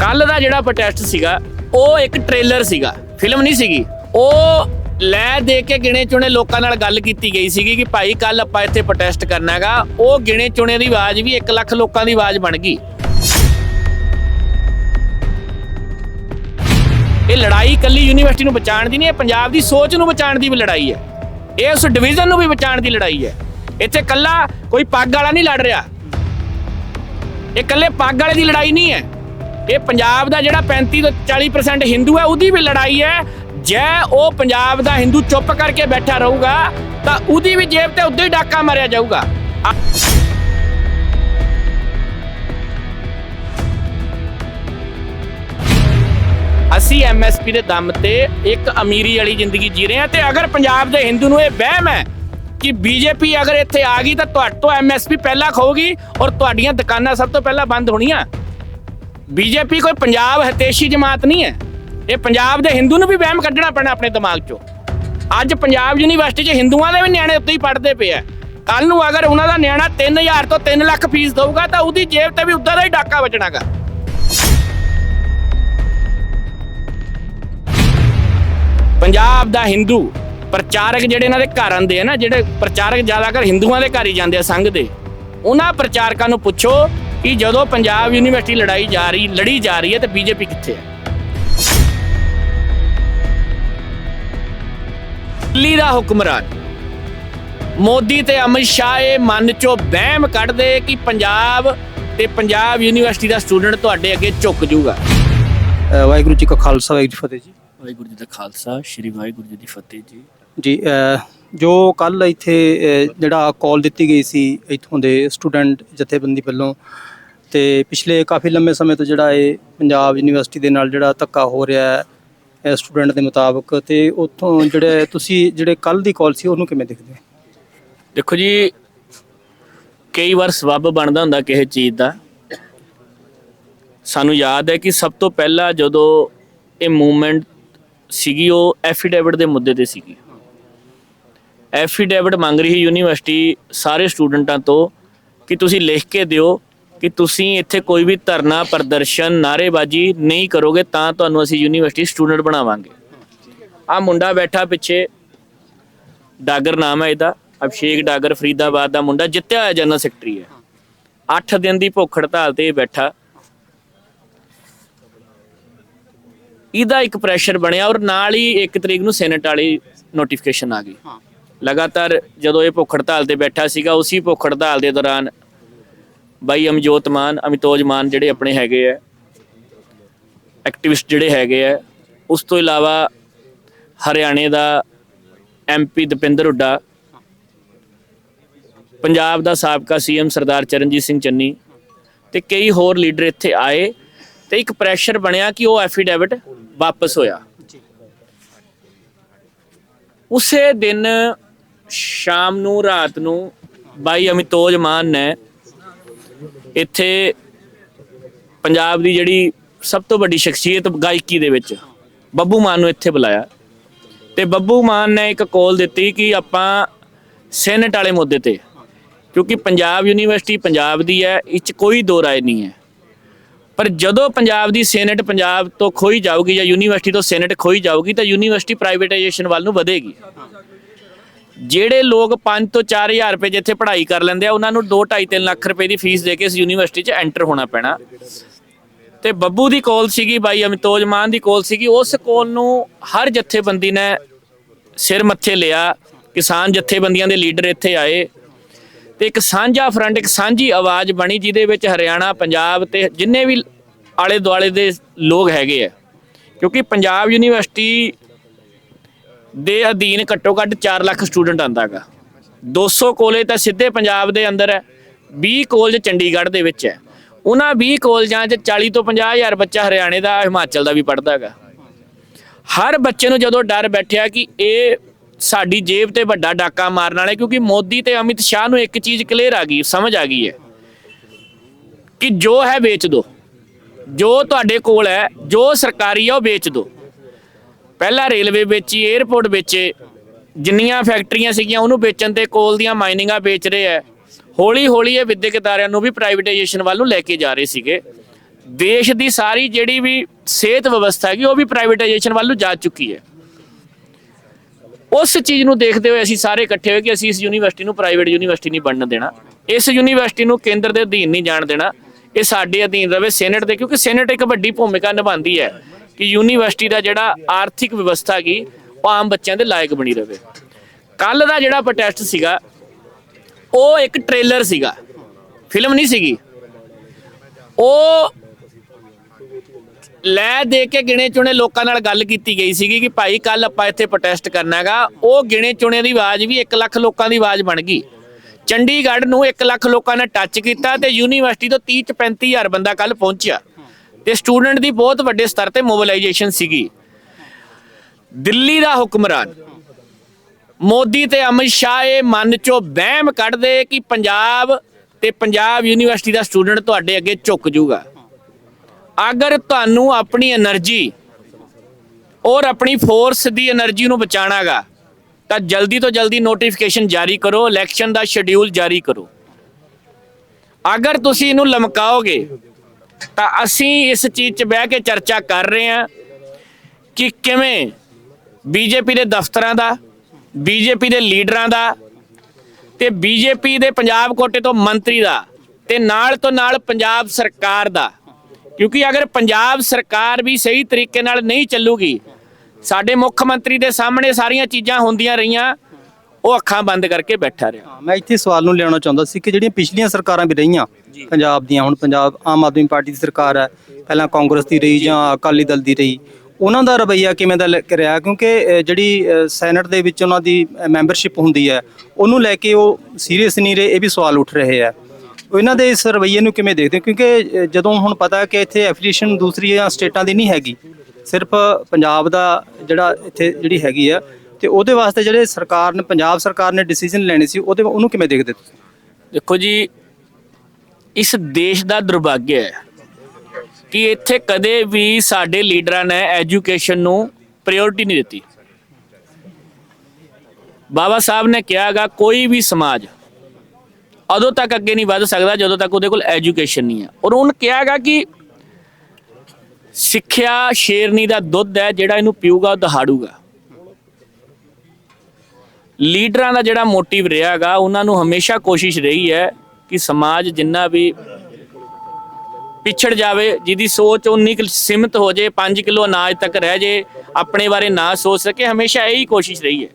ਕੱਲ ਦਾ ਜਿਹੜਾ ਪ੍ਰੋਟੈਸਟ ਸੀਗਾ, ਉਹ ਇੱਕ ਟ੍ਰੇਲਰ ਸੀਗਾ ਫਿਲਮ ਨਹੀਂ ਸੀਗੀ। ਉਹ ਲੈ ਦੇ ਕੇ ਗਿਣੇ ਚੁਣੇ ਲੋਕਾਂ ਨਾਲ ਗੱਲ ਕੀਤੀ ਗਈ ਸੀਗੀ ਕਿ ਭਾਈ ਕੱਲ ਆਪਾਂ ਇੱਥੇ ਪ੍ਰੋਟੈਸਟ ਕਰਨਾ ਹੈਗਾ। ਉਹ ਗਿਣੇ ਚੁਣੇ ਦੀ ਆਵਾਜ਼ ਵੀ 1 ਲੱਖ ਲੋਕਾਂ ਦੀ ਆਵਾਜ਼ ਬਣ ਗਈ। ਇਹ ਲੜਾਈ ਕੱਲੀ ਯੂਨੀਵਰਸਿਟੀ ਨੂੰ ਬਚਾਉਣ ਦੀ ਨਹੀਂ, ਇਹ ਪੰਜਾਬ ਦੀ ਸੋਚ ਨੂੰ ਬਚਾਉਣ ਦੀ ਵੀ ਲੜਾਈ ਹੈ। ਇਹ ਉਸ ਡਿਵੀਜ਼ਨ ਨੂੰ ਵੀ ਬਚਾਉਣ ਦੀ ਲੜਾਈ ਹੈ। ਇੱਥੇ ਕੱਲਾ ਕੋਈ ਪੱਗ ਵਾਲਾ ਨਹੀਂ ਲੜ ਰਿਹਾ। ਇਹ ਕੱਲੇ ਪੱਗ ਵਾਲੇ ਦੀ ਲੜਾਈ ਨਹੀਂ ਹੈ। ਇਹ ਪੰਜਾਬ ਦਾ ਜਿਹੜਾ 35 ਤੋਂ 40% ਹਿੰਦੂ ਹੈ, ਉਹਦੀ ਵੀ ਲੜਾਈ ਹੈ। ਜੇ ਉਹ ਪੰਜਾਬ ਦਾ ਹਿੰਦੂ ਚੁੱਪ ਕਰਕੇ ਬੈਠਾ ਰਹੂਗਾ, ਤਾਂ ਉਹਦੀ ਵੀ ਜੇਬ ਤੇ ਉਦੋਂ ਹੀ ਡਾਕਾ ਮਾਰਿਆ ਜਾਊਗਾ। ਆ- ਅਸੀਂ ਐਮਐਸਪੀ ਦੇ ਦਮ ਤੇ ਇੱਕ ਅਮੀਰੀ ਵਾਲੀ ਜ਼ਿੰਦਗੀ ਜੀ ਰਹੇ ਹਾਂ ਤੇ ਅਗਰ ਪੰਜਾਬ ਦੇ ਹਿੰਦੂ ਨੂੰ ਇਹ ਵਹਿਮ ਹੈ ਕਿ ਬੀਜੇਪੀ ਅਗਰ ਇੱਥੇ ਆ ਗਈ ਤਾਂ ਤੁਹਾਡੇ ਤੋਂ ਐਮਐਸਪੀ ਪਹਿਲਾਂ ਖਾਊਗੀ ਔਰ ਤੁਹਾਡੀਆਂ ਦੁਕਾਨਾਂ ਸਭ ਤੋਂ ਪਹਿਲਾਂ ਬੰਦ ਹੋਣੀਆਂ। ਬੀਜੇਪੀ ਕੋਈ ਪੰਜਾਬ ਹਤੇਸ਼ੀ ਜਮਾਤ ਨਹੀਂ ਹੈ। ਇਹ ਪੰਜਾਬ ਦੇ ਹਿੰਦੂ ਨੂੰ ਵੀ ਵਹਿਮ ਕੱਢਣਾ ਪੈਣਾ ਆਪਣੇ ਦਿਮਾਗ 'ਚੋਂ। ਅੱਜ ਪੰਜਾਬ ਯੂਨੀਵਰਸਿਟੀ 'ਚ ਹਿੰਦੂਆਂ ਦੇ ਵੀ ਨਿਆਣੇ ਉੱਤੇ ਹੀ ਪੜ੍ਹਦੇ ਪਏ ਆ। ਕੱਲ ਨੂੰ ਅਗਰ ਉਹਨਾਂ ਦਾ ਨਿਆਣਾ 3000 ਤੋਂ 3 ਲੱਖ ਫੀਸ ਦਊਗਾ ਤਾਂ ਉਹਦੀ ਜੇਬ ਤੇ ਵੀ ਉਦਾਂ ਦਾ ਹੀ ਡਾਕਾ ਵੱਜਣਾਗਾ। ਪੰਜਾਬ ਦਾ ਹਿੰਦੂ ਪ੍ਰਚਾਰਕ ਜਿਹੜੇ ਇਹਨਾਂ ਦੇ ਘਰ ਆਉਂਦੇ ਆ ਨਾ, ਜਿਹੜੇ ਪ੍ਰਚਾਰਕ ਜ਼ਿਆਦਾਤਰ ਹਿੰਦੂਆਂ ਦੇ ਘਰ ਹੀ ਜਾਂਦੇ ਆ, ਸੰਘ ਦੇ। ਉਹਨਾਂ ਪ੍ਰਚਾਰਕਾਂ ਨੂੰ ਪੁੱਛੋ ਕਿ ਜਦੋਂ ਪੰਜਾਬ ਯੂਨੀਵਰਸਿਟੀ ਲੜਾਈ ਜਾ ਰਹੀ ਲੜੀ ਜਾ ਰਹੀ ਹੈ ਤੇ ਬੀਜੇਪੀ ਕਿੱਥੇ ਹੈ? ਦਿੱਲੀ ਦਾ ਹੁਕਮਰਾਨ। ਮੋਦੀ ਤੇ ਅਮਿਤ ਸ਼ਾਹ ਇਹ ਮਨ ਚੋਂ ਵਹਿਮ ਕੱਢਦੇ ਕਿ ਪੰਜਾਬ ਤੇ ਪੰਜਾਬ ਯੂਨੀਵਰਸਿਟੀ ਦਾ ਸਟੂਡੈਂਟ ਤੁਹਾਡੇ ਅੱਗੇ ਝੁਕ ਜਾਊਗਾ। ਅ, ਵਾਹਿਗੁਰੂ ਜੀ ਕਾ ਖਾਲਸਾ ਵਾਹਿਗੁਰੂ ਜੀ ਫਤਿਹ ਜੀ। ਵਾਹਿਗੁਰੂ ਜੀ ਦਾ ਖਾਲਸਾ ਸ੍ਰੀ ਵਾਹਿਗੁਰੂ ਜੀ ਦੀ ਫਤਿਹ ਜੀ। ਜੀ ਜੋ ਕੱਲ ਇੱਥੇ ਜਿਹੜਾ ਕਾਲ ਦਿੱਤੀ ਗਈ ਸੀ ਇੱਥੋਂ ਦੇ ਸਟੂਡੈਂਟ ਜਥੇਬੰਦੀ ਵੱਲੋਂ ਤੇ ਪਿਛਲੇ ਕਾਫੀ ਲੰਮੇ ਸਮੇਂ ਤੋਂ ਜਿਹੜਾ ਇਹ ਪੰਜਾਬ ਯੂਨੀਵਰਸਿਟੀ ਦੇ ਨਾਲ ਜਿਹੜਾ ਧੱਕਾ ਹੋ ਰਿਹਾ ਹੈ ਸਟੂਡੈਂਟ ਦੇ ਮੁਤਾਬਕ ਤੇ ਉੱਥੋਂ ਜਿਹੜੇ ਤੁਸੀਂ ਜਿਹੜੇ ਕੱਲ ਦੀ ਕਾਲ ਸੀ ਉਹਨੂੰ ਕਿਵੇਂ ਦੇਖਦੇ ਦੇਖੋ ਜੀ, ਕਈ ਵਾਰ ਸਬੱਬ ਬਣਦਾ ਹੁੰਦਾ ਕਿਸੇ ਚੀਜ਼ ਦਾ। ਸਾਨੂੰ ਯਾਦ ਹੈ ਕਿ ਸਭ ਤੋਂ ਪਹਿਲਾਂ ਜਦੋਂ ਇਹ ਮੂਵਮੈਂਟ ਸੀਗੀ, ਉਹ ਐਫੀਡੇਵਿਟ ਦੇ ਮੁੱਦੇ ਤੇ ਸੀਗੀ। ਐਫੀਡੇਵਿਟ ਮੰਗ ਰਹੀ ਯੂਨੀਵਰਸਿਟੀ ਸਾਰੇ ਸਟੂਡੈਂਟਾਂ ਤੋਂ ਕਿ ਤੁਸੀਂ ਲਿਖ ਕੇ ਦਿਓ ਕਿ ਤੁਸੀਂ ਇੱਥੇ ਕੋਈ ਵੀ ਧਰਨਾ ਪ੍ਰਦਰਸ਼ਨ ਨਾਅਰੇਬਾਜ਼ੀ ਨਹੀਂ ਕਰੋਗੇ ਤਾਂ ਤੁਹਾਨੂੰ ਅਸੀਂ ਯੂਨੀਵਰਸਿਟੀ ਸਟੂਡੈਂਟ ਬਣਾਵਾਂਗੇ। ਆ ਮੁੰਡਾ ਬੈਠਾ ਪਿੱਛੇ। ਡਾਗਰ ਨਾਮ ਹੈ ਇਹਦਾ। ਅਭਿਸ਼ੇਕ ਡਾਗਰ ਫਰੀਦਾਬਾਦ ਦਾ ਮੁੰਡਾ ਜਿੱਤਿਆ ਹੋਇਆ ਜਨਰਲ ਸੈਕਟਰੀ ਹੈ। 8 ਦਿਨ ਦੀ ਭੁੱਖ ਹੜਤਾਲ ਤੇ ਬੈਠਾ। ਇਹਦਾ ਇੱਕ ਪ੍ਰੈਸ਼ਰ ਬਣਿਆ ਔਰ ਨਾਲ ਹੀ 1 ਤਰੀਕ ਨੂੰ ਸੈਨੇਟ ਵਾਲੀ ਨੋਟੀਫਿਕੇਸ਼ਨ ਆ ਗਈ। ਲਗਾਤਾਰ ਜਦੋਂ ਇਹ ਭੁੱਖ ਹੜਤਾਲ ਤੇ ਬੈਠਾ ਸੀਗਾ ਉਸੇ ਭੁੱਖ ਹੜਤਾਲ ਦੇ ਦੌਰਾਨ ਬਾਈ ਅਮਜੋਤ ਮਾਨ, ਅਮਿਤੋਜ ਮਾਨ ਜਿਹੜੇ ਆਪਣੇ ਹੈਗੇ ਆ ਐਕਟਿਵਿਸਟ ਜਿਹੜੇ ਹੈਗੇ ਆ, ਉਸ ਤੋਂ ਇਲਾਵਾ ਹਰਿਆਣੇ ਦਾ ਐਮਪੀ ਦਪਿੰਦਰ ਹੁੱਡਾ, ਪੰਜਾਬ ਦਾ ਸਾਬਕਾ ਸੀਐਮ ਸਰਦਾਰ ਚਰਨਜੀਤ ਸਿੰਘ ਚੰਨੀ ਤੇ ਕਈ ਹੋਰ ਲੀਡਰ ਇੱਥੇ ਆਏ ਤੇ ਇੱਕ ਪ੍ਰੈਸ਼ਰ ਬਣਿਆ ਕਿ ਉਹ ਐਫੀਡੇਵਿਟ ਵਾਪਸ ਹੋਇਆ। ਉਸੇ ਦਿਨ ਸ਼ਾਮ ਨੂੰ, ਰਾਤ ਨੂੰ ਬਾਈ ਅਮਿਤੋਜ ਮਾਨ ਨੇ ਇੱਥੇ ਪੰਜਾਬ ਦੀ ਜਿਹੜੀ ਸਭ ਤੋਂ ਵੱਡੀ ਸ਼ਖਸੀਅਤ ਗਾਇਕੀ ਦੇ ਵਿੱਚ ਬੱਬੂ ਮਾਨ ਨੂੰ ਇੱਥੇ ਬੁਲਾਇਆ। ਤੇ ਬੱਬੂ ਮਾਨ ਨੇ ਇੱਕ ਕਾਲ ਦਿੱਤੀ ਕਿ ਆਪਾਂ ਸੈਨੇਟ ਵਾਲੇ ਮੁੱਦੇ ਤੇ, ਕਿਉਂਕਿ ਪੰਜਾਬ ਯੂਨੀਵਰਸਿਟੀ ਪੰਜਾਬ ਦੀ ਹੈ, ਇਹ 'ਚ ਕੋਈ ਦੋ ਰਾਏ ਨਹੀਂ ਹੈ। ਪਰ ਜਦੋਂ ਪੰਜਾਬ ਦੀ ਸੈਨੇਟ ਪੰਜਾਬ ਤੋਂ ਖੋਈ ਜਾਊਗੀ ਜਾਂ ਯੂਨੀਵਰਸਿਟੀ ਤੋਂ ਸੈਨੇਟ ਖੋਈ ਜਾਊਗੀ ਤਾਂ ਯੂਨੀਵਰਸਿਟੀ ਪ੍ਰਾਈਵੇਟਾਈਜੇਸ਼ਨ ਵੱਲ ਨੂੰ ਵਧੇਗੀ। ਜਿਹੜੇ ਲੋਕ 5 ਤੋਂ 4000 ਰੁਪਏ ਜਿੱਥੇ ਪੜ੍ਹਾਈ ਕਰ ਲੈਂਦੇ ਆ, ਉਹਨਾਂ ਨੂੰ 2 2.5 3 ਲੱਖ ਰੁਪਏ ਦੀ ਫੀਸ ਦੇ ਕੇ ਇਸ ਯੂਨੀਵਰਸਿਟੀ 'ਚ ਐਂਟਰ ਹੋਣਾ ਪੈਣਾ। ਤੇ ਬੱਬੂ ਦੀ ਕੋਲ ਸੀਗੀ, ਬਾਈ ਅਮਿਤੋਜ ਮਾਨ ਦੀ ਕੋਲ ਸੀਗੀ, ਉਸ ਕੋਲ ਨੂੰ ਹਰ ਜਥੇਬੰਦੀ ਨੇ ਸਿਰ ਮੱਥੇ ਲਿਆ, ਕਿਸਾਨ ਜਥੇਬੰਦੀਆਂ ਦੇ ਲੀਡਰ ਇੱਥੇ ਆਏ। ਤੇ ਇੱਕ ਸਾਂਝਾ ਫਰੰਟ, ਇੱਕ ਸਾਂਝੀ ਆਵਾਜ਼ ਬਣੀ, ਜਿਹਦੇ ਵਿੱਚ ਹਰਿਆਣਾ, ਪੰਜਾਬ ਤੇ ਜਿੰਨੇ ਵੀ ਆਲੇ ਦੁਆਲੇ ਦੇ ਲੋਕ ਹੈਗੇ ਆ, ਕਿਉਂਕਿ ਪੰਜਾਬ ਯੂਨੀਵਰਸਿਟੀ ਦੇ ਅਧੀਨ ਘੱਟੋ ਘੱਟ 4 ਲੱਖ ਸਟੂਡੈਂਟ ਆਂਦਾਗਾ 200 ਕਾਲਜ ਤਾਂ ਸਿੱਧੇ ਪੰਜਾਬ ਦੇ ਅੰਦਰ ਹੈ 20 ਕਾਲਜ ਚੰਡੀਗੜ੍ਹ ਦੇ ਵਿੱਚ ਹੈ। ਉਹਨਾਂ 20 ਕਾਲਜਾਂ 'ਚ 40 ਤੋਂ 50 ਹਜ਼ਾਰ ਬੱਚਾ ਹਰਿਆਣੇ ਦਾ, ਹਿਮਾਚਲ ਦਾ ਵੀ ਪੜਦਾ ਹੈਗਾ। ਹਰ ਬੱਚੇ ਨੂੰ ਜਦੋਂ ਡਰ ਬੈਠਿਆ ਕਿ ਇਹ ਸਾਡੀ ਜੇਬ ਤੇ ਵੱਡਾ ਡਾਕਾ ਮਾਰਨ ਵਾਲੇ, ਕਿਉਂਕਿ ਮੋਦੀ ਤੇ ਅਮਿਤ ਸ਼ਾਹ ਨੂੰ ਇੱਕ ਚੀਜ਼ ਕਲੀਅਰ ਆ ਗਈ, ਸਮਝ ਆ ਗਈ ਹੈ ਕਿ ਜੋ ਹੈ ਵੇਚ ਦੋ। ਜੋ ਤੁਹਾਡੇ ਕੋਲ ਹੈ, ਜੋ ਸਰਕਾਰੀ ਆ ਉਹ ਵੇਚ ਦੋ। ਪਹਿਲਾਂ ਰੇਲਵੇ ਵੇਚੀ 에ਅਰਪੋਰਟ ਵੇਚੇ ਜਿੰਨੀਆਂ ਫੈਕਟਰੀਆਂ ਸੀਗੀਆਂ, ਉਹਨੂੰ ਵੇਚਣ ਤੇ ਕੋਲ ਦੀਆਂ ਮਾਈਨਿੰਗਾਂ ਵੇਚ ਰਹੇ ਆ। ਹੌਲੀ ਹੌਲੀ ਇਹ ਵਿਦਿਅਕ ਅਦਾਰਿਆਂ ਨੂੰ ਵੀ ਪ੍ਰਾਈਵੇਟਾਈਜੇਸ਼ਨ ਵੱਲ ਨੂੰ ਲੈ ਕੇ ਜਾ ਰਹੇ ਸੀਗੇ। ਦੇਸ਼ ਦੀ ਸਾਰੀ ਜਿਹੜੀ ਵੀ ਸਿਹਤ ਵਿਵਸਥਾ ਹੈਗੀ, ਉਹ ਵੀ ਪ੍ਰਾਈਵੇਟਾਈਜੇਸ਼ਨ ਵੱਲ ਨੂੰ ਜਾ ਚੁੱਕੀ ਹੈ। ਉਸ ਚੀਜ਼ ਨੂੰ ਦੇਖਦੇ ਹੋਏ ਅਸੀਂ ਸਾਰੇ ਇਕੱਠੇ ਹੋਏ ਕਿ ਅਸੀਂ ਇਸ ਯੂਨੀਵਰਸਿਟੀ ਨੂੰ ਪ੍ਰਾਈਵੇਟ ਯੂਨੀਵਰਸਿਟੀ ਨਹੀਂ ਬਣਨ ਦੇਣਾ। ਇਸ ਯੂਨੀਵਰਸਿਟੀ ਨੂੰ ਕੇਂਦਰ ਦੇ ਅਧੀਨ ਨਹੀਂ ਜਾਣ ਦੇਣਾ। ਇਹ ਸਾਡੇ ਅਧੀਨ ਰਵੇ ਸੈਨੇਟ ਦੇ, ਕਿਉਂਕਿ ਸੈਨੇਟ ਇੱਕ ਵੱਡੀ ਭੂਮਿਕਾ ਨਿਭਾਉਂਦੀ ਹੈ। ਕਿ ਯੂਨੀਵਰਸਿਟੀ ਦਾ ਜਿਹੜਾ ਆਰਥਿਕ ਵਿਵਸਥਾ ਹੈਗੀ, ਉਹ ਆਮ ਬੱਚਿਆਂ ਦੇ ਲਾਇਕ ਬਣੀ ਰਵੇ। ਕੱਲ ਦਾ ਜਿਹੜਾ ਪ੍ਰੋਟੈਸਟ ਸੀਗਾ, ਉਹ ਇੱਕ ਟ੍ਰੇਲਰ ਸੀਗਾ। ਫਿਲਮ ਨਹੀਂ ਸੀਗੀ। ਉਹ ਲੈ ਦੇ ਕੇ ਗਿਣੇ ਚੁਣੇ ਲੋਕਾਂ ਨਾਲ ਗੱਲ ਕੀਤੀ ਗਈ ਸੀਗੀ ਕਿ ਭਾਈ ਕੱਲ ਆਪਾਂ ਇੱਥੇ ਪ੍ਰੋਟੈਸਟ ਕਰਨਾ ਹੈਗਾ। ਉਹ ਗਿਣੇ ਚੁਣੇ ਦੀ ਆਵਾਜ਼ ਵੀ 1 ਲੱਖ ਲੋਕਾਂ ਦੀ ਆਵਾਜ਼ ਬਣ ਗਈ। ਚੰਡੀਗੜ੍ਹ ਨੂੰ 1 ਲੱਖ ਲੋਕਾਂ ਨੇ ਟੱਚ ਕੀਤਾ ਤੇ ਯੂਨੀਵਰਸਿਟੀ ਤੋਂ 30 ਚ 35000 ਬੰਦਾ ਕੱਲ ਪਹੁੰਚਿਆ। ਤੇ ਸਟੂਡੈਂਟ ਦੀ ਬਹੁਤ ਵੱਡੇ ਸਤਰ ਤੇ ਮੋਬਿਲਾਈਜੇਸ਼ਨ ਸੀਗੀ। ਦਿੱਲੀ ਦਾ ਹੁਕਮਰਾਨ। ਮੋਦੀ ਤੇ ਅਮਿਤ ਸ਼ਾਹ ਇਹ ਮਨ ਚੋਂ ਵਹਿਮ ਕੱਢਦੇ ਕਿ ਪੰਜਾਬ ਤੇ ਪੰਜਾਬ ਯੂਨੀਵਰਸਿਟੀ ਦਾ ਸਟੂਡੈਂਟ ਤੁਹਾਡੇ ਅੱਗੇ ਝੁਕ ਜੂਗਾ ਅਗਰ ਤੁਹਾਨੂੰ ਆਪਣੀ એનર્ਜੀ ਔਰ ਆਪਣੀ ਫੋਰਸ ਦੀ એનર્ਜੀ ਨੂੰ ਬਚਾਣਾਗਾ, ਤਾਂ ਜਲਦੀ ਤੋਂ ਜਲਦੀ ਨੋਟੀਫਿਕੇਸ਼ਨ ਜਾਰੀ ਕਰੋ ਇਲੈਕਸ਼ਨ ਦਾ ਸ਼ਡਿਊਲ ਜਾਰੀ ਕਰੋ। ਅਗਰ ਤੁਸੀਂ ਇਹਨੂੰ ਲਮਕਾਓਗੇ ਤਾਂ ਅਸੀਂ ਇਸ ਚੀਜ਼ 'ਚ ਬਹਿ ਕੇ ਚਰਚਾ ਕਰ ਰਹੇ ਹਾਂ ਕਿ ਕਿਵੇਂ ਬੀਜੇਪੀ ਦੇ ਦਫ਼ਤਰਾਂ ਦਾ, ਬੀਜੇਪੀ ਦੇ ਲੀਡਰਾਂ ਦਾ ਤੇ ਬੀਜੇਪੀ ਦੇ ਪੰਜਾਬ ਕੋਟੇ ਤੋਂ ਮੰਤਰੀ ਦਾ ਤੇ ਨਾਲ ਤੋਂ ਨਾਲ ਪੰਜਾਬ ਸਰਕਾਰ ਦਾ। ਕਿਉਂਕਿ ਅਗਰ ਪੰਜਾਬ ਸਰਕਾਰ ਵੀ ਸਹੀ ਤਰੀਕੇ ਨਾਲ ਨਹੀਂ ਚੱਲੂਗੀ, ਸਾਡੇ ਮੁੱਖ ਮੰਤਰੀ ਦੇ ਸਾਹਮਣੇ ਸਾਰੀਆਂ ਚੀਜ਼ਾਂ ਹੁੰਦੀਆਂ ਰਹੀਆਂ, ਉਹ ਅੱਖਾਂ ਬੰਦ ਕਰਕੇ ਬੈਠਾ ਰਿਹਾ। ਮੈਂ ਇੱਥੇ ਸਵਾਲ ਨੂੰ ਲਿਆਉਣਾ ਚਾਹੁੰਦਾ ਸੀ ਕਿ ਜਿਹੜੀਆਂ ਪਿਛਲੀਆਂ ਸਰਕਾਰਾਂ ਵੀ ਰਹੀਆਂ ਪੰਜਾਬ ਦੀਆਂ। ਹੁਣ ਪੰਜਾਬ ਆਮ ਆਦਮੀ ਪਾਰਟੀ ਦੀ ਸਰਕਾਰ ਹੈ। ਪਹਿਲਾਂ ਕਾਂਗਰਸ ਦੀ ਰਹੀ ਜਾਂ। ਅਕਾਲੀ ਦਲ ਦੀ ਰਹੀ। ਉਹਨਾਂ ਦਾ ਰਵੱਈਆ ਕਿਵੇਂ ਦਾ ਲ- ਰਿਹਾ? ਕਿਉਂਕਿ ਅ, ਜਿਹੜੀ ਅ, ਸੈਨੇਟ ਦੇ ਵਿੱਚ ਉਹਨਾਂ ਦੀ ਮੈਂਬਰਸ਼ਿਪ ਹੁੰਦੀ ਹੈ ਉਹਨੂੰ ਲੈ ਕੇ ਉਹ ਸੀਰੀਅਸ ਨਹੀਂ ਰਹੇ ਇਹ ਵੀ ਸਵਾਲ ਉੱਠ ਰਹੇ ਆ ਇਹਨਾਂ ਦੇ ਇਸ ਰਵੱਈਏ ਨੂੰ ਕਿਵੇਂ ਦੇਖਦੇ ਹੋ? ਕਿਉਂਕਿ ਅ, ਜਦੋਂ ਹੁਣ ਪਤਾ ਹੈ ਕਿ ਇੱਥੇ ਐਫੀਲੀਏਸ਼ਨ ਦੂਸਰੀਆਂ ਸਟੇਟਾਂ ਦੀ ਨਹੀਂ ਹੈਗੀ ਸਿਰਫ ਪੰਜਾਬ ਦਾ ਜਿਹੜਾ ਇੱਥੇ ਜਿਹੜੀ ਹੈਗੀ ਆ ਤੇ ਉਹਦੇ ਵਾਸਤੇ ਜਿਹੜੇ ਸਰਕਾਰ ਨੇ ਪੰਜਾਬ ਸਰਕਾਰ ਨੇ ਡਿਸੀਜਨ ਲੈਣੇ ਸੀ ਉਹਦੇ ਉਹਨੂੰ ਕਿਵੇਂ ਦੇਖਦੇ ਤੁਸੀਂ? ਦੇਖੋ ਜੀ ਇਸ ਦੇਸ਼ ਦਾ ਦੁਰਭਾਗਯ ਹੈ ਕਿ ਇੱਥੇ ਕਦੇ ਵੀ ਸਾਡੇ ਲੀਡਰਾਂ ਨੇ ਐਜੂਕੇਸ਼ਨ ਨੂੰ ਪ੍ਰਾਇੋਰਟੀ ਨਹੀਂ ਦਿੱਤੀ। ਬਾਬਾ ਸਾਹਿਬ ਨੇ ਕਿਹਾਗਾ ਕੋਈ ਵੀ ਸਮਾਜ ਉਦੋਂ ਤੱਕ ਅੱਗੇ ਨਹੀਂ ਵੱਧ ਸਕਦਾ ਜਦੋਂ ਤੱਕ ਉਹਦੇ ਕੋਲ ਐਜੂਕੇਸ਼ਨ ਨਹੀਂ ਹੈ। ਔਰ ਉਹਨ ਕਿਹਾਗਾ ਕਿ ਸਿੱਖਿਆ ਸ਼ੇਰਨੀ ਦਾ ਦੁੱਧ ਹੈ, ਜਿਹੜਾ ਇਹਨੂੰ ਪੀਊਗਾ, ਉਹ ਦਹਾੜੂਗਾ। ਲੀਡਰਾਂ ਦਾ ਜਿਹੜਾ ਮੋਟਿਵ ਰਿਹਾਗਾ ਉਹਨਾਂ ਨੂੰ ਹਮੇਸ਼ਾ ਕੋਸ਼ਿਸ਼ ਰਹੀ ਹੈ ਕਿ ਸਮਾਜ ਜਿੰਨਾ ਵੀ ਪਿਛੜ ਜਾਵੇ, ਜਿਹਦੀ ਸੋਚ ਉਨੀ ਕੁ ਸੀਮਤ ਹੋ ਜੇ 5 ਕਿਲੋ ਅਨਾਜ ਤੱਕ ਰਹਿ ਜੇ, ਆਪਣੇ ਬਾਰੇ ਨਾ ਸੋਚ ਸਕੇ, ਹਮੇਸ਼ਾ ਇਹੀ ਕੋਸ਼ਿਸ਼ ਰਹੀ ਹੈ।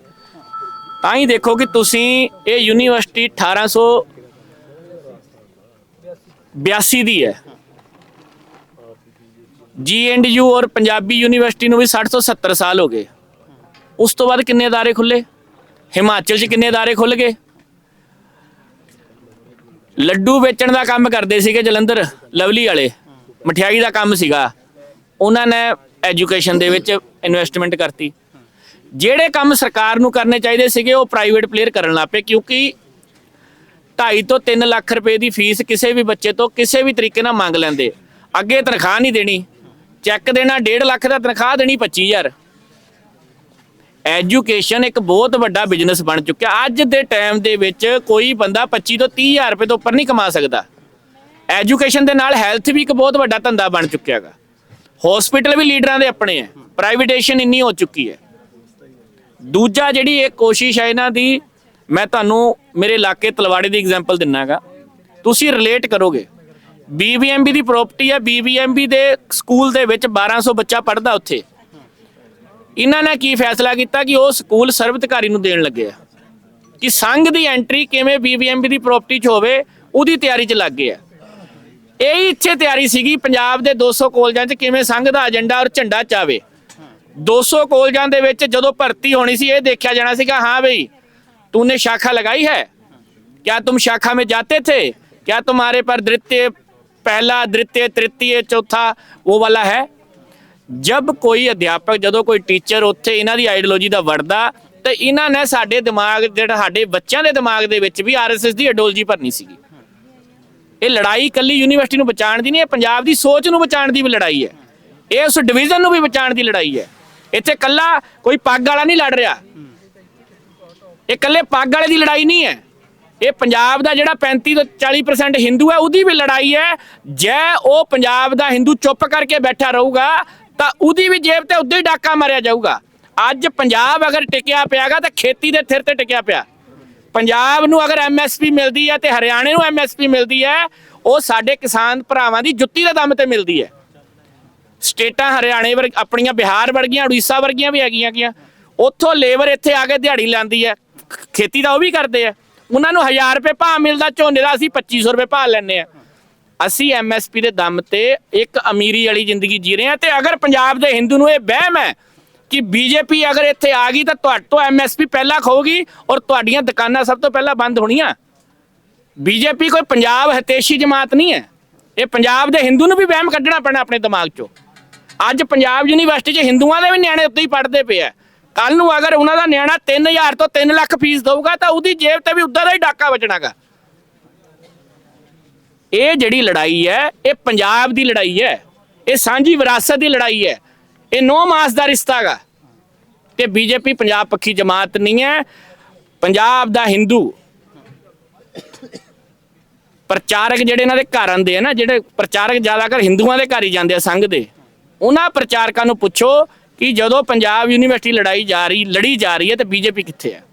ਤਾਂ ਹੀ ਦੇਖੋ ਕਿ ਤੁਸੀਂ ਇਹ ਯੂਨੀਵਰਸਿਟੀ 1882 ਦੀ ਹੈ। ਜੀ ਐਂਡ ਯੂ ਔਰ ਪੰਜਾਬੀ ਯੂਨੀਵਰਸਿਟੀ ਨੂੰ ਵੀ 60 ਤੋਂ 70 ਸਾਲ ਹੋ ਗਏ। ਉਸ ਤੋਂ ਬਾਅਦ ਕਿੰਨੇ ਅਦਾਰੇ ਖੁੱਲੇ? ਹਿਮਾਚਲ 'ਚ ਕਿੰਨੇ ਅਦਾਰੇ ਖੁੱਲ ਗਏ? ਲੱਡੂ ਵੇਚਣ ਦਾ ਕੰਮ ਕਰਦੇ ਸੀਗੇ ਜਲੰਧਰ, ਲਵਲੀ ਵਾਲੇ। ਮਠਿਆਈ ਦਾ ਕੰਮ ਸੀਗਾ। ਉਹਨਾਂ ਨੇ ਐਜੂਕੇਸ਼ਨ ਦੇ ਵਿੱਚ ਇਨਵੈਸਟਮੈਂਟ ਕਰਤੀ। ਜਿਹੜੇ ਕੰਮ ਸਰਕਾਰ ਨੂੰ ਕਰਨੇ ਚਾਹੀਦੇ ਸੀਗੇ, ਉਹ ਪ੍ਰਾਈਵੇਟ ਪਲੇਅਰ ਕਰਨ ਲੱਪੇ ਕਿਉਂਕਿ 2.5 ਤੋਂ 3 ਲੱਖ ਰੁਪਏ ਦੀ ਫੀਸ ਕਿਸੇ ਵੀ ਬੱਚੇ ਤੋਂ ਕਿਸੇ ਵੀ ਤਰੀਕੇ ਨਾਲ ਮੰਗ ਲੈਂਦੇ। ਅੱਗੇ ਤਨਖਾਹ ਨਹੀਂ ਦੇਣੀ। ਚੈੱਕ ਦੇਣਾ 1.5 ਲੱਖ ਦਾ ਤਨਖਾਹ ਦੇਣੀ 25000 ਐਜੂਕੇਸ਼ਨ ਇੱਕ ਬਹੁਤ ਵੱਡਾ ਬਿਜ਼ਨਸ ਬਣ ਚੁੱਕਿਆ। ਅੱਜ ਦੇ ਟਾਈਮ ਦੇ ਵਿੱਚ ਕੋਈ ਬੰਦਾ 25 ਤੋਂ 30000 ਰੁਪਏ ਤੋਂ ਉੱਪਰ ਨਹੀਂ ਕਮਾ ਸਕਦਾ। ਐਜੂਕੇਸ਼ਨ ਦੇ ਨਾਲ ਹੈਲਥ ਵੀ ਇੱਕ ਬਹੁਤ ਵੱਡਾ ਧੰਦਾ ਬਣ ਚੁੱਕਿਆ ਹੈਗਾ। ਹਸਪੀਟਲ ਵੀ ਲੀਡਰਾਂ ਦੇ ਆਪਣੇ ਹੈ। ਪ੍ਰਾਈਵੇਟੇਸ਼ਨ ਇੰਨੀ ਹੋ ਚੁੱਕੀ ਹੈ। ਦੂਜਾ ਜਿਹੜੀ ਇਹ ਕੋਸ਼ਿਸ਼ ਹੈ ਇਹਨਾਂ ਦੀ, ਮੈਂ ਤੁਹਾਨੂੰ ਮੇਰੇ ਇਲਾਕੇ ਤਲਵਾੜੇ ਦੀ ਐਗਜ਼ਾਮਪਲ ਦਿੰਨਾਗਾ ਤੁਸੀਂ ਰਿਲੇਟ ਕਰੋਗੇ। ਬੀਬੀਐਮਬੀ ਦੀ ਪ੍ਰਾਪਰਟੀ ਹੈ। ਬੀਬੀਐਮਬੀ ਦੇ ਸਕੂਲ ਦੇ ਵਿੱਚ 1200 ਬੱਚਾ ਪੜਦਾ ਉੱਥੇ। ਇਹਨਾਂ ਨੇ ਕੀ ਫੈਸਲਾ ਕੀਤਾ ਕਿ ਉਹ ਸਕੂਲ ਸਰਵਿਤਕਾਰੀ ਨੂੰ ਦੇਣ ਲੱਗੇ ਆ ਕਿ ਸੰਘ ਦੀ ਐਂਟਰੀ ਕਿਵੇਂ ਬੀਬੀਐਮਬੀ ਦੀ ਪ੍ਰਾਪਰਟੀ 'ਚ ਹੋਵੇ ਉਹਦੀ ਤਿਆਰੀ 'ਚ ਲੱਗ ਗਏ ਆ ਇਹ ਹੀ ਇੱਥੇ ਤਿਆਰੀ ਸੀਗੀ ਪੰਜਾਬ ਦੇ 200 ਕਾਲਜਾਂ 'ਚ ਕਿਵੇਂ ਸੰਘ ਦਾ ਏਜੰਡਾ ਔਰ ਝੰਡਾ ਚਾਵੇ 200 ਕਾਲਜਾਂ ਦੇ ਵਿੱਚ ਜਦੋਂ ਭਰਤੀ ਹੋਣੀ ਸੀ ਇਹ ਦੇਖਿਆ ਜਾਣਾ ਸੀਗਾ ਹਾਂ ਬਈ तूने शाखा लगाई है क्या तुम शाखा में जाते थे क्या तुम्हारे पर द्वितीय पहला द्वितीय तृतीय चौथा वो वाला है ਜਬ ਕੋਈ ਅਧਿਆਪਕ, ਜਦੋਂ ਕੋਈ ਟੀਚਰ ਉੱਥੇ ਇਹਨਾਂ ਦੀ ਆਈਡੀਓਲੋਜੀ ਦਾ ਵੜਦਾ, ਤੇ ਇਹਨਾਂ ਨੇ ਸਾਡੇ ਦਿਮਾਗ, ਜਿਹੜਾ ਸਾਡੇ ਬੱਚਿਆਂ ਦੇ ਦਿਮਾਗ ਦੇ ਵਿੱਚ ਵੀ ਆਰਐਸਐਸ ਦੀ ਆਈਡੀਓਲੋਜੀ ਭਰਨੀ ਸੀਗੀ। ਇਹ ਲੜਾਈ ਕੱਲੀ ਯੂਨੀਵਰਸਿਟੀ ਨੂੰ ਬਚਾਉਣ ਦੀ ਨਹੀਂ, ਇਹ ਪੰਜਾਬ ਦੀ ਸੋਚ ਨੂੰ ਬਚਾਉਣ ਦੀ ਵੀ ਲੜਾਈ ਹੈ। ਇਹ ਉਸ ਡਿਵੀਜ਼ਨ ਨੂੰ ਵੀ ਬਚਾਉਣ ਦੀ ਲੜਾਈ ਹੈ। ਇੱਥੇ ਕੱਲਾ ਕੋਈ ਪੱਗ ਵਾਲਾ ਨਹੀਂ ਲੜ ਰਿਹਾ। ਇਹ ਕੱਲੇ ਪੱਗ ਵਾਲੇ ਦੀ ਲੜਾਈ ਨਹੀਂ ਹੈ। ਇਹ ਪੰਜਾਬ ਦਾ ਜਿਹੜਾ 35 ਤੋਂ 40% ਹਿੰਦੂ ਹੈ, ਉਹਦੀ ਵੀ ਲੜਾਈ ਹੈ। ਜੇ ਉਹ ਪੰਜਾਬ ਦਾ ਹਿੰਦੂ ਚੁੱਪ ਕਰਕੇ ਬੈਠਾ ਰਹੂਗਾ ਤਾਂ ਉਹਦੀ ਵੀ ਜੇਬ ਤੇ ਉਦੋਂ ਹੀ ਡਾਕਾ ਮਾਰਿਆ ਜਾਊਗਾ। ਅੱਜ ਪੰਜਾਬ ਅਗਰ ਟਿਕਿਆ ਪਿਆਗਾ ਤਾਂ ਖੇਤੀ ਦੇ ਥਿਰ ਤੇ ਟਿਕਿਆ ਪਿਆ। ਪੰਜਾਬ ਨੂੰ ਅਗਰ ਐਮਐਸਪੀ ਮਿਲਦੀ ਹੈ ਤੇ ਹਰਿਆਣੇ ਨੂੰ ਐਮਐਸਪੀ ਮਿਲਦੀ ਹੈ, ਉਹ ਸਾਡੇ ਕਿਸਾਨ ਭਰਾਵਾਂ ਦੀ ਜੁੱਤੀ ਦੇ ਦਮ ਤੇ ਮਿਲਦੀ ਹੈ। ਸਟੇਟਾਂ ਹਰਿਆਣੇ ਵਰਗ ਆਪਣੀਆਂ, ਬਿਹਾਰ ਵਰਗੀਆਂ, ਉੜੀਸਾ ਵਰਗੀਆਂ ਵੀ ਹੈਗੀਆਂ ਗਿਆ ਉੱਥੋਂ ਲੇਬਰ ਇੱਥੇ ਆ ਕੇ ਦਿਹਾੜੀ ਲਾਂਦੀ ਹੈ। ਖੇਤੀ ਦਾ ਉਹ ਵੀ ਕਰਦੇ ਆ ਉਹਨਾਂ ਨੂੰ 1000 ਰੁਪਏ ਭਾਅ ਮਿਲਦਾ, ਝੋਨੇ ਦਾ ਅਸੀਂ 2500 ਰੁਪਏ ਭਾਅ ਲੈਂਦੇ ਆ ਅਸੀਂ ਐਮਐਸਪੀ ਦੇ ਦਮ ਤੇ ਇੱਕ ਅਮੀਰੀ ਵਾਲੀ ਜ਼ਿੰਦਗੀ ਜੀ ਰਹੇ ਹਾਂ ਤੇ ਅਗਰ ਪੰਜਾਬ ਦੇ ਹਿੰਦੂ ਨੂੰ ਇਹ ਵਹਿਮ ਹੈ ਕਿ ਬੀਜੇਪੀ ਅਗਰ ਇੱਥੇ ਆ ਗਈ ਤਾਂ ਤੁਹਾਡੇ ਤੋਂ ਐਮਐਸਪੀ ਪਹਿਲਾਂ ਖੋਗੀ ਔਰ ਤੁਹਾਡੀਆਂ ਦੁਕਾਨਾਂ ਸਭ ਤੋਂ ਪਹਿਲਾਂ ਬੰਦ ਹੋਣੀਆਂ। ਬੀਜੇਪੀ ਕੋਈ ਪੰਜਾਬ ਹਤੇਸ਼ੀ ਜਮਾਤ ਨਹੀਂ ਹੈ। ਇਹ ਪੰਜਾਬ ਦੇ ਹਿੰਦੂ ਨੂੰ ਵੀ ਵਹਿਮ ਕੱਢਣਾ ਪੈਣਾ ਆਪਣੇ ਦਿਮਾਗ 'ਚੋਂ। ਅੱਜ ਪੰਜਾਬ ਯੂਨੀਵਰਸਿਟੀ 'ਚ ਹਿੰਦੂਆਂ ਦੇ ਵੀ ਨਿਆਣੇ ਉੱਤੇ ਹੀ ਪੜ੍ਹਦੇ ਪਏ ਆ। ਕੱਲ ਨੂੰ ਅਗਰ ਉਹਨਾਂ ਦਾ ਨਿਆਣਾ 3000 ਤੋਂ 3 ਲੱਖ ਫੀਸ ਦੇਊਗਾ ਤਾਂ ਉਹਦੀ ਜੇਬ ਤੇ ਵੀ ਉਦਾਂ ਦਾ ਹੀ ਡਾਕਾ ਵੱਜਣਾਗਾ। ਇਹ ਜਿਹੜੀ ਲੜਾਈ ਹੈ, ਇਹ ਪੰਜਾਬ ਦੀ ਲੜਾਈ ਹੈ, ਇਹ ਸਾਂਝੀ ਵਿਰਾਸਤ ਦੀ ਲੜਾਈ ਹੈ। ਇਹ ਨੌ ਮਾਸ ਦਾ ਰਿਸ਼ਤਾ ਹੈਗਾ ਤੇ ਬੀਜੇਪੀ ਪੰਜਾਬ ਪੱਖੀ ਜਮਾਤ ਨਹੀਂ ਹੈ। ਪੰਜਾਬ ਦਾ ਹਿੰਦੂ ਪ੍ਰਚਾਰਕ ਜਿਹੜੇ ਇਹਨਾਂ ਦੇ ਘਰ ਆਉਂਦੇ ਆ ਨਾ, ਜਿਹੜੇ ਪ੍ਰਚਾਰਕ ਜ਼ਿਆਦਾਤਰ ਹਿੰਦੂਆਂ ਦੇ ਘਰ ਹੀ ਜਾਂਦੇ ਆ, ਸੰਘ ਦੇ। ਉਹਨਾਂ ਪ੍ਰਚਾਰਕਾਂ ਨੂੰ ਪੁੱਛੋ ਕਿ ਜਦੋਂ ਪੰਜਾਬ ਯੂਨੀਵਰਸਿਟੀ ਲੜਾਈ ਜਾ ਰਹੀ, ਲੜੀ ਜਾ ਰਹੀ ਹੈ, ਤੇ ਬੀਜੇਪੀ ਕਿੱਥੇ ਹੈ?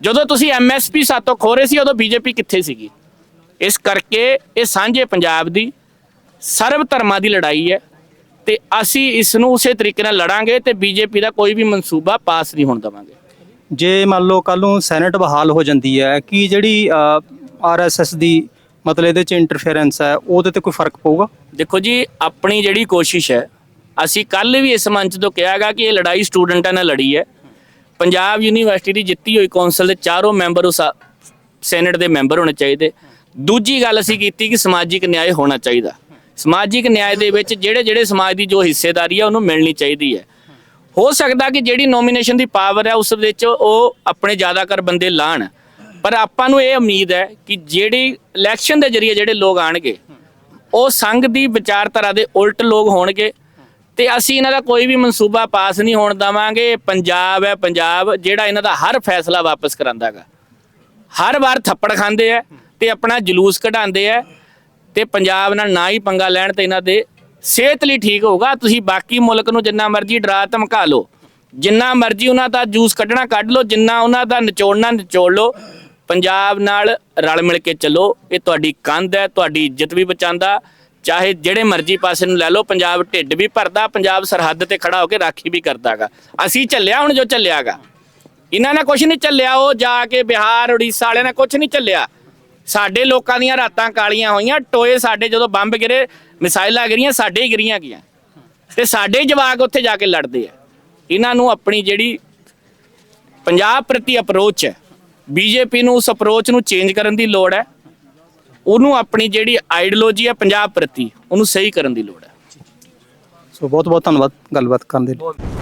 ਜਦੋਂ ਤੁਸੀਂ ਐਮਐਸਪੀ ਸਾਤੋਂ ਖੋਰੇ ਸੀ, ਉਦੋਂ ਬੀਜੇਪੀ ਕਿੱਥੇ ਸੀਗੀ? ਇਸ ਕਰਕੇ ਇਹ ਸਾਂਝੇ ਪੰਜਾਬ ਦੀ ਸਰਬ ਧਰਮਾਂ ਦੀ ਲੜਾਈ ਹੈ ਤੇ ਅਸੀਂ ਇਸ ਨੂੰ ਉਸੇ ਤਰੀਕੇ ਨਾਲ ਲੜਾਂਗੇ ਤੇ ਬੀਜੇਪੀ ਦਾ ਕੋਈ ਵੀ ਮਨਸੂਬਾ ਪਾਸ ਨਹੀਂ ਹੋਣ ਦੇਵਾਂਗੇ। ਜੇ ਮੰਨ ਲਓ ਕੱਲ ਨੂੰ ਸੈਨੇਟ ਬਹਾਲ ਹੋ ਜਾਂਦੀ ਹੈ ਕਿ ਜਿਹੜੀ ਆਰਐਸਐਸ ਦੀ ਮਤਲਬ ਇਹਦੇ ਚ ਇੰਟਰਫੇਰੈਂਸ ਹੈ ਉਹਦੇ ਤੇ ਕੋਈ ਫ਼ਰਕ ਪਊਗਾ? ਦੇਖੋ ਜੀ ਆਪਣੀ ਜਿਹੜੀ ਕੋਸ਼ਿਸ਼ ਹੈ ਅਸੀਂ ਕੱਲ ਵੀ ਇਸ ਮੰਚ ਤੋਂ ਕਿਹਾਗਾ ਕਿ ਇਹ ਲੜਾਈ ਸਟੂਡੈਂਟਾਂ ਨਾਲ ਲੜੀ ਹੈ। ਪੰਜਾਬ ਯੂਨੀਵਰਸਿਟੀ ਦੀ ਜਿੱਤੀ ਹੋਈ ਕੌਂਸਲ ਦੇ ਚਾਰੋਂ ਮੈਂਬਰ ਉਸ ਸੈਨੇਟ ਦੇ ਮੈਂਬਰ ਹੋਣੇ ਚਾਹੀਦੇ। ਦੂਜੀ ਗੱਲ ਅਸੀਂ ਕੀਤੀ ਕਿ ਸਮਾਜਿਕ ਨਿਆਂ ਹੋਣਾ ਚਾਹੀਦਾ। ਸਮਾਜਿਕ ਨਿਆਂ ਦੇ ਵਿੱਚ ਜਿਹੜੇ ਜਿਹੜੇ ਸਮਾਜ ਦੀ ਜੋ ਹਿੱਸੇਦਾਰੀ ਹੈ ਉਹਨੂੰ ਮਿਲਣੀ ਚਾਹੀਦੀ ਹੈ। ਹੋ ਸਕਦਾ ਕਿ ਜਿਹੜੀ ਨੋਮੀਨੇਸ਼ਨ ਦੀ ਪਾਵਰ ਹੈ ਉਸ ਵਿੱਚ ਉਹ ਆਪਣੇ ਜ਼ਿਆਦਾਤਰ ਬੰਦੇ ਲਾਣ। ਪਰ ਆਪਾਂ ਨੂੰ ਇਹ ਉਮੀਦ ਹੈ ਕਿ ਜਿਹੜੀ ਇਲੈਕਸ਼ਨ ਦੇ ਜ਼ਰੀਏ ਜਿਹੜੇ ਲੋਕ ਆਣਗੇ, ਉਹ ਸੰਘ ਦੀ ਵਿਚਾਰਧਾਰਾ ਦੇ ਉਲਟ ਲੋਕ ਹੋਣਗੇ। ਤੇ ਅਸੀਂ ਇਹਨਾਂ ਦਾ ਕੋਈ ਵੀ ਮਨਸੂਬਾ ਪਾਸ ਨਹੀਂ ਹੋਣ ਦਵਾਂਗੇ। ਪੰਜਾਬ ਹੈ, ਪੰਜਾਬ ਜਿਹੜਾ ਇਹਨਾਂ ਦਾ ਹਰ ਫੈਸਲਾ ਵਾਪਸ ਕਰਾਂਦਾਗਾ ਹਰ ਵਾਰ ਥੱਪੜ ਖਾਂਦੇ ਆ। ਤੇ ਆਪਣਾ ਜਲੂਸ ਕਢਾਉਂਦੇ ਆ ਤੇ ਪੰਜਾਬ ਨਾਲ ਨਾ ਹੀ ਪੰਗਾ ਲੈਣ ਤੇ ਇਹਨਾਂ ਦੇ ਸਿਹਤ ਲਈ ਠੀਕ ਹੋਊਗਾ। ਤੁਸੀਂ ਬਾਕੀ ਮੁਲਕ ਨੂੰ ਜਿੰਨਾ ਮਰਜ਼ੀ ਡਰਾ ਧਮਕਾ ਲਓ। ਜਿੰਨਾ ਮਰਜ਼ੀ ਉਹਨਾਂ ਦਾ ਜੂਸ ਕੱਢਣਾ ਕੱਢ ਲਓ, ਜਿੰਨਾ ਉਹਨਾਂ ਦਾ ਨਿਚੋੜਨਾ ਨਿਚੋੜ ਲਓ। ਪੰਜਾਬ ਨਾਲ ਰਲ ਮਿਲ ਕੇ ਚੱਲੋ। ਇਹ ਤੁਹਾਡੀ ਕੰਧ ਹੈ, ਤੁਹਾਡੀ ਇੱਜ਼ਤ ਵੀ ਬਚਾਉਂਦਾ। ਚਾਹੇ ਜਿਹੜੇ ਮਰਜ਼ੀ ਪਾਸੇ ਨੂੰ ਲੈ ਲਓ, ਪੰਜਾਬ ਢਿੱਡ ਵੀ ਭਰਦਾ, ਪੰਜਾਬ ਸਰਹੱਦ ਤੇ ਖੜਾ ਹੋ ਕੇ ਰਾਖੀ ਵੀ ਕਰਦਾਗਾ। ਅਸੀਂ ਚੱਲਿਆ ਹੁਣ ਜੋ ਚੱਲਿਆਗਾ। ਇਹਨਾਂ ਨੇ ਕੁਝ ਨਹੀਂ ਚੱਲਿਆ, ਉਹ ਜਾ ਕੇ ਬਿਹਾਰ, ਉੜੀਸਾ ਵਾਲਿਆਂ ਨੇ ਕੁਝ ਨਹੀਂ ਚੱਲਿਆ। ਸਾਡੇ ਲੋਕਾਂ ਦੀਆਂ ਰਾਤਾਂ ਕਾਲੀਆਂ ਹੋਈਆਂ, ਟੋਏ ਸਾਡੇ ਜਦੋਂ ਬੰਬ ਗਿਰੇ ਮਿਸਾਈਲਾਂ ਗਿਰੀਆਂ, ਸਾਡੇ ਹੀ ਗਿਰੀਆਂ ਗਈਆਂ। ਤੇ ਸਾਡੇ ਹੀ ਜਵਾਕ ਉੱਥੇ ਜਾ ਕੇ ਲੜਦੇ ਆ। ਇਹਨਾਂ ਨੂੰ ਆਪਣੀ ਜਿਹੜੀ ਪੰਜਾਬ ਪ੍ਰਤੀ ਅਪਰੋਚ ਹੈ, ਬੀਜੇਪੀ ਨੂੰ ਉਸ ਅਪਰੋਚ ਨੂੰ ਚੇਂਜ ਕਰਨ ਦੀ ਲੋੜ ਹੈ। ਉਹਨੂੰ ਆਪਣੀ ਜਿਹੜੀ ਆਈਡੀਓਲੋਜੀ ਹੈ ਪੰਜਾਬ ਪ੍ਰਤੀ, ਉਹਨੂੰ ਸਹੀ ਕਰਨ ਦੀ ਲੋੜ ਹੈ। ਸੋ ਬਹੁਤ ਬਹੁਤ ਧੰਨਵਾਦ ਗੱਲਬਾਤ ਕਰਨ ਦੇ ਲਈ।